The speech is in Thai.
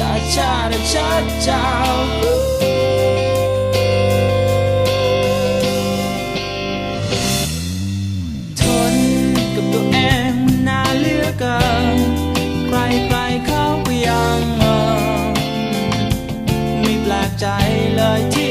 cha cha da cha cha Ooh. ใจเลยที่